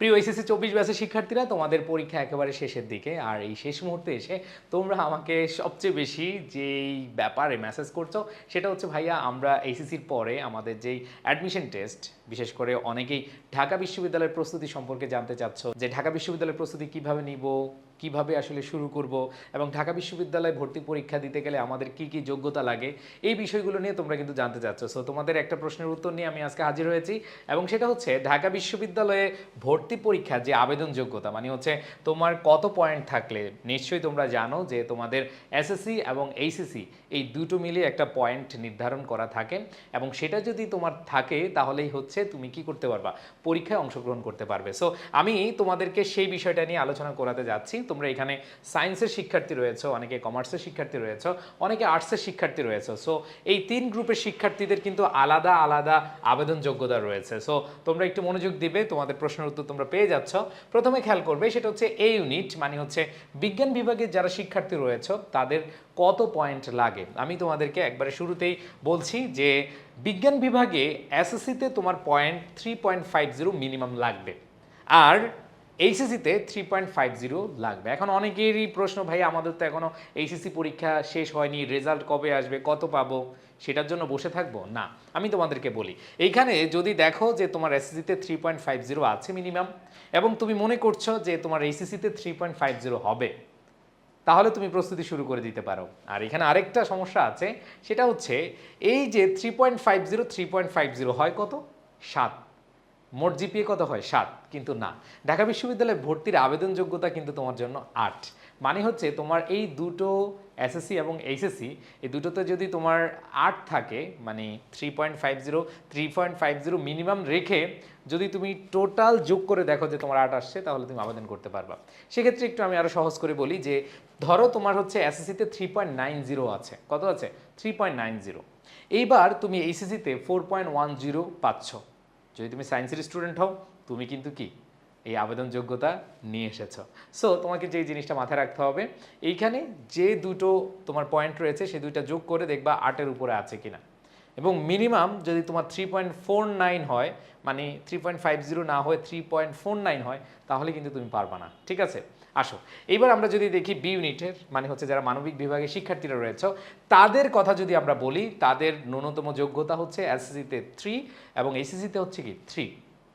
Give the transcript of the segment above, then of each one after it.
প্রিয় এসএসসি চব্বিশ ব্যাচের শিক্ষার্থীরা, তোমাদের পরীক্ষা একেবারে শেষের দিকে। আর এই শেষ মুহূর্তে এসে তোমরা আমাকে সবচেয়ে বেশি যেই ব্যাপারে মেসেজ করছ, সেটা হচ্ছে ভাইয়া, আমরা এইসিসির পরে আমাদের যেই অ্যাডমিশন টেস্ট বিশেষ করে অনেকেই ঢাকা বিশ্ববিদ্যালয়ের প্রস্তুতি সম্পর্কে জানতে চাচ্ছ, যে ঢাকা বিশ্ববিদ্যালয়ের প্রস্তুতি কীভাবে নিব? কীভাবে আসলে শুরু করব এবং ঢাকা বিশ্ববিদ্যালয়ে ভর্তি পরীক্ষা দিতে গেলে আমাদের কি কি যোগ্যতা লাগে, এই বিষয়গুলো নিয়ে তোমরা কিন্তু জানতে চাচ্ছ। সো তোমাদের একটা প্রশ্নের উত্তর নিয়ে আমি আজকে হাজির হয়েছি এবং সেটা হচ্ছে ঢাকা বিশ্ববিদ্যালয়ে ভর্তি পরীক্ষা যে আবেদন যোগ্যতা মানে হচ্ছে তোমার কত পয়েন্ট থাকলে, নিশ্চয়ই তোমরা জানো যে তোমাদের এসএসসি এবং এইচএসসি এই দুটো মিলিয়ে একটা পয়েন্ট নির্ধারণ করা থাকে এবং সেটা যদি তোমার থাকে তাহলেই হচ্ছে তুমি কি করতে পারবা? পরীক্ষায় অংশগ্রহণ করতে পারবে। সো আমি তোমাদেরকে সেই বিষয়টা নিয়ে আলোচনা করাতে যাচ্ছি। তোমরা এখানে সায়েন্সের শিক্ষার্থী রয়েছে, অনেকে কমার্সের শিক্ষার্থী রয়েছে, অনেকে আর্টসের শিক্ষার্থী রয়েছে। সো এই তিন গ্রুপের শিক্ষার্থীদের কিন্তু আলাদা আলাদা আবেদন যোগ্যতা রয়েছে। সো তোমরা একটু মনোযোগ দিবে, তোমাদের প্রশ্নের উত্তর তোমরা পেয়ে যাচ্ছ। প্রথমে খেয়াল করবে, সেটা হচ্ছে এ ইউনিট মানে হচ্ছে বিজ্ঞান বিভাগের যারা শিক্ষার্থী রয়েছে, তাদের কত পয়েন্ট লাগে? আমি তোমাদেরকে একবারে শুরুতেই বলছি যে, বিজ্ঞান বিভাগে এসএসসিতে তোমার point three point five zero minimum লাগবে। আর এইচএসসিতে থ্রি পয়েন্ট ফাইভ জিরো লাগবে। এখন অনেকেরই প্রশ্ন, ভাই, আমাদের তো এখনও এইচএসসি পরীক্ষা শেষ হয়নি রেজাল্ট কবে আসবে, কত পাবো? সেটার জন্য বসে থাকব? না, আমি তোমাদেরকে বলি, এইখানে যদি দেখো যে তোমার এসএসসিতে থ্রি পয়েন্ট ফাইভ জিরো আছে মিনিমাম এবং তুমি মনে করছ যে তোমার এইচএসসিতে থ্রি পয়েন্ট ফাইভ জিরো হবে, তাহলে তুমি প্রস্তুতি শুরু করে দিতে পারো। আর এখানে আরেকটা সমস্যা আছে, সেটা হচ্ছে এই যে three point five zero three point five zero হয় কত? সাত। মোট জিপিএ কত হয়? সাত, কিন্তু না। ঢাকা বিশ্ববিদ্যালয়ে ভর্তির আবেদন যোগ্যতা কিন্তু তোমার জন্য আট। মানে হচ্ছে তোমার এই দুটো এসএসসি এবং এইচএসসি এই দুটোতে যদি তোমার আট থাকে মানে three point five zero three point five zero minimum রেখে যদি তুমি টোটাল যোগ করে দেখো যে তোমার আট আসছে, তাহলে তুমি আবেদন করতে পারবা। সেক্ষেত্রে একটু আমি আরও সহজ করে বলি যে, ধরো তোমার হচ্ছে এসএসসিতে থ্রি পয়েন্ট নাইন জিরো আছে। কত আছে? থ্রি পয়েন্ট নাইন জিরো এইবার তুমি এইচএসসিতে ফোর পয়েন্ট ওয়ান জিরো পাচ্ছ। যদি তুমি সায়েন্সের স্টুডেন্ট হও, তুমি কিন্তু কি? এই আবেদন যোগ্যতা নিয়ে এসেছ। সো তোমাকে যে জিনিসটা মাথায় রাখতে হবে, এইখানে যে দুটো তোমার পয়েন্ট রয়েছে, সে দুইটা যোগ করে দেখবা আটের উপরে আছে কিনা। এবং মিনিমাম যদি তোমার থ্রি পয়েন্ট ফোর নাইন হয় মানে থ্রি পয়েন্ট ফাইভ জিরো না হয়ে থ্রি পয়েন্ট ফোর নাইন হয়, তাহলে কিন্তু তুমি পারবা না। ঠিক আছে? আসো। এইবার আমরা যদি দেখি বি ইউনিটের মানে হচ্ছে যারা মানবিক বিভাগে শিক্ষার্থীরা রয়েছে, তাদের কথা যদি আমরা বলি, তাদের ন্যূনতম যোগ্যতা হচ্ছে এসএসসিতে থ্রি এবং এসএসসিতে হচ্ছে কি থ্রি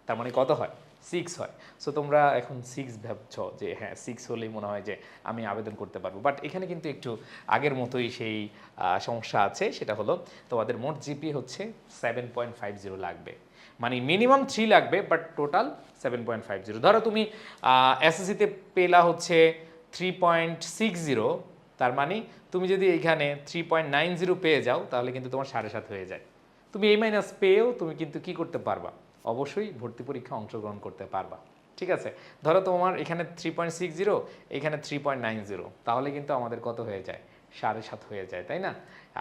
তার মানে কত হয়? সিক্স হয়। সো তোমরা এখন সিক্স ভাবছ যে হ্যাঁ সিক্স হলেই মনে হয় যে, আমি আবেদন করতে পারব। বাট এখানে কিন্তু একটু আগের মতোই সেই সমস্যা আছে। সেটা হলো তোমাদের মোট জিপি হচ্ছে সেভেন পয়েন্ট ফাইভ জিরো লাগবে। মানে মিনিমাম থ্রি লাগবে but total seven point five zero ধরো তুমি এসএসসিতে পেলা হচ্ছে থ্রি পয়েন্ট সিক্স জিরো তার মানে তুমি যদি এইখানে থ্রি পয়েন্ট নাইন জিরো পেয়ে যাও, তাহলে কিন্তু তোমার সাড়ে সাত হয়ে যায়। তুমি এই মাইনাস পেয়েও তুমি কিন্তু কি করতে পারবা? অবশ্যই ভর্তি পরীক্ষা অংশগ্রহণ করতে পারবা। ঠিক আছে? ধরো তোমার এখানে থ্রি পয়েন্ট সিক্স জিরো এখানে থ্রি পয়েন্ট নাইন জিরো তাহলে কিন্তু আমাদের কত হয়ে যায়? সাড়ে সাত হয়ে যায়, তাই না?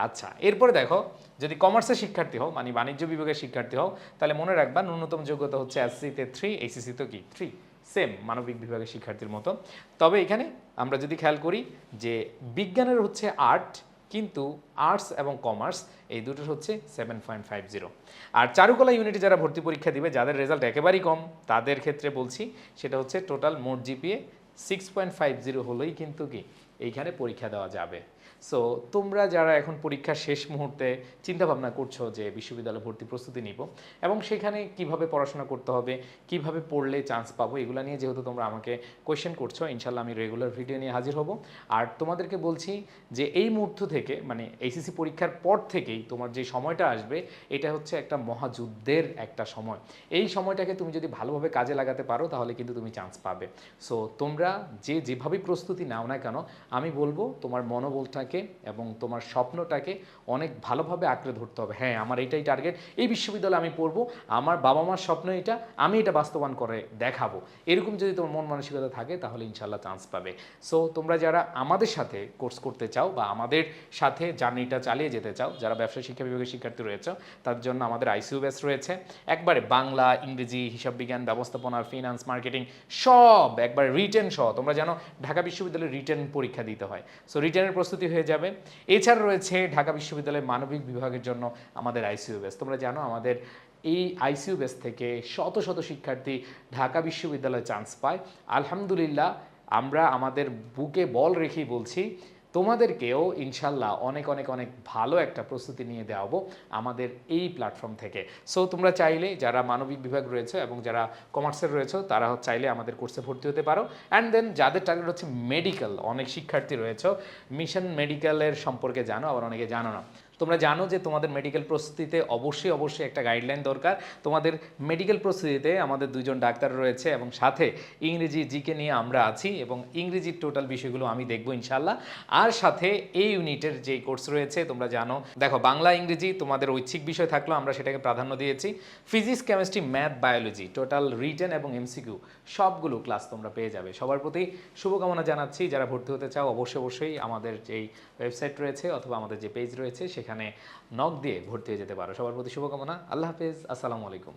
আচ্ছা এরপরে দেখো, যদি কমার্সের শিক্ষার্থী হও মানে বাণিজ্য বিভাগের শিক্ষার্থী হও, তাহলে মনে রাখবা ন্যূনতম যোগ্যতা হচ্ছে এসসিতে থ্রি এইচএসিতে কি? থ্রি সেম মানবিক বিভাগের শিক্ষার্থীর মতো। তবে এখানে আমরা যদি খেয়াল করি যে বিজ্ঞানের হচ্ছে আর্ট কিন্তু আর্টস এবং কমার্স এই দুটোর হচ্ছে সেভেন পয়েন্ট ফাইভ জিরো আর চারুকলা ইউনিটে যারা ভর্তি পরীক্ষা দিবে, যাদের রেজাল্ট একেবারেই কম, তাদের ক্ষেত্রে বলছি সেটা হচ্ছে টোটাল মোট GPA six point five zero হলেই কিন্তু কি, এইখানে পরীক্ষা দেওয়া যাবে। সো তোমরা যারা এখন পরীক্ষার শেষ মুহূর্তে চিন্তা ভাবনা করছ যে বিশ্ববিদ্যালয় ভর্তি প্রস্তুতি নিব এবং সেখানে কীভাবে পড়াশোনা করতে হবে, কীভাবে পড়লে চান্স পাবো, এগুলো নিয়ে যেহেতু তোমরা আমাকে কোয়েশ্চেন করছ ইনশাল্লাহ আমি রেগুলার ভিডিও নিয়ে হাজির হব। আর তোমাদেরকে বলছি যে এই মুহূর্ত থেকে মানে এইচএসসি পরীক্ষার পর থেকেই তোমার যে সময়টা আসবে, এটা হচ্ছে একটা মহাযুদ্ধের একটা সময়। এই সময়টাকে তুমি যদি ভালোভাবে কাজে লাগাতে পারো, তাহলে কিন্তু তুমি চান্স পাবে। সো তোমরা যে যেভাবে প্রস্তুতি নাও না কেন, আমি বলব তোমার মনোবলটাকে এবং তোমার স্বপ্নটাকে অনেক ভালোভাবে আঁকড়ে ধরতে হবে। হ্যাঁ আমার এইটাই টার্গেট এই বিশ্ববিদ্যালয়ে আমি পড়ব, আমার বাবা মার স্বপ্ন এটা, আমি এটা বাস্তবায়ন করে দেখাবো। এরকম যদি তোমার মন মানসিকতা থাকে, তাহলে ইনশাল্লাহ চান্স পাবে। সো তোমরা যারা আমাদের সাথে কোর্স করতে চাও বা আমাদের সাথে জার্নিটা চালিয়ে যেতে চাও, যারা ব্যবসায় শিক্ষা বিভাগের শিক্ষার্থী রয়েছে তার জন্য আমাদের আইসিউ ব্যাস রয়েছে। একবারে বাংলা, ইংরেজি, হিসাব বিজ্ঞান, ব্যবস্থাপনা ফিনান্স মার্কেটিং সব একবার রিটেন সহ। তোমরা জানো, ঢাকা বিশ্ববিদ্যালয়ে রিটেন পরীক্ষা দিতে হয়। সো রিটেনের প্রস্তুতি হয়ে যাবে। এছাড়া রয়েছে ঢাকা বিশ্ববিদ্যালয়ের মানবিক বিভাগের জন্য আমাদের আইসিউ ব্যাস তোমরা জানো আমাদের এই আইসিউ বেস থেকে শত শত শিক্ষার্থী ঢাকা বিশ্ববিদ্যালয়ে চান্স পায়। আলহামদুলিল্লাহ, আমরা আমাদের বুকে বল রেখেই বলছি তোমাদেরকেও ইনশাল্লাহ অনেক অনেক অনেক ভালো একটা প্রস্তুতি নিয়ে দেওয়াবো আমাদের এই প্ল্যাটফর্ম থেকে। সো তোমরা চাইলে যারা মানবিক বিভাগ রয়েছে এবং যারা কমার্সের রয়েছে, তারা চাইলে আমাদের কোর্সে ভর্তি হতে পারো। অ্যান্ড দেন যাদের টার্গেট হচ্ছে মেডিকেল অনেক শিক্ষার্থী রয়েছে। মিশন মেডিকেলের সম্পর্কে জানো, আবার অনেকে জানো না। তোমরা জানো যে তোমাদের মেডিকেল প্রস্তুতিতে অবশ্যই অবশ্যই একটা গাইডলাইন দরকার। তোমাদের মেডিকেল প্রস্তুতিতে আমাদের দুজন ডাক্তার রয়েছে এবং সাথে ইংরেজি জিকে নিয়ে আমরা আছি এবং ইংরেজির টোটাল বিষয়গুলো আমি দেখব ইনশাল্লাহ আর সাথে এই ইউনিটের যে কোর্স রয়েছে, তোমরা জানো, দেখো বাংলা, ইংরেজি তোমাদের ঐচ্ছিক বিষয় থাকলেও আমরা সেটাকে প্রাধান্য দিয়েছি। Physics chemistry math biology total written এবং এমসিকিউ সবগুলো ক্লাস তোমরা পেয়ে যাবে। সবার প্রতি শুভকামনা জানাচ্ছি। যারা ভর্তি হতে চাও, অবশ্যই অবশ্যই আমাদের যেই ওয়েবসাইট রয়েছে অথবা আমাদের যে পেজ রয়েছে, সেখানে নক দিয়ে ভর্তি হয়ে যেতে পারো। সবার প্রতি শুভকামনা। আল্লাহ হাফেজ। আসসালামু আলাইকুম।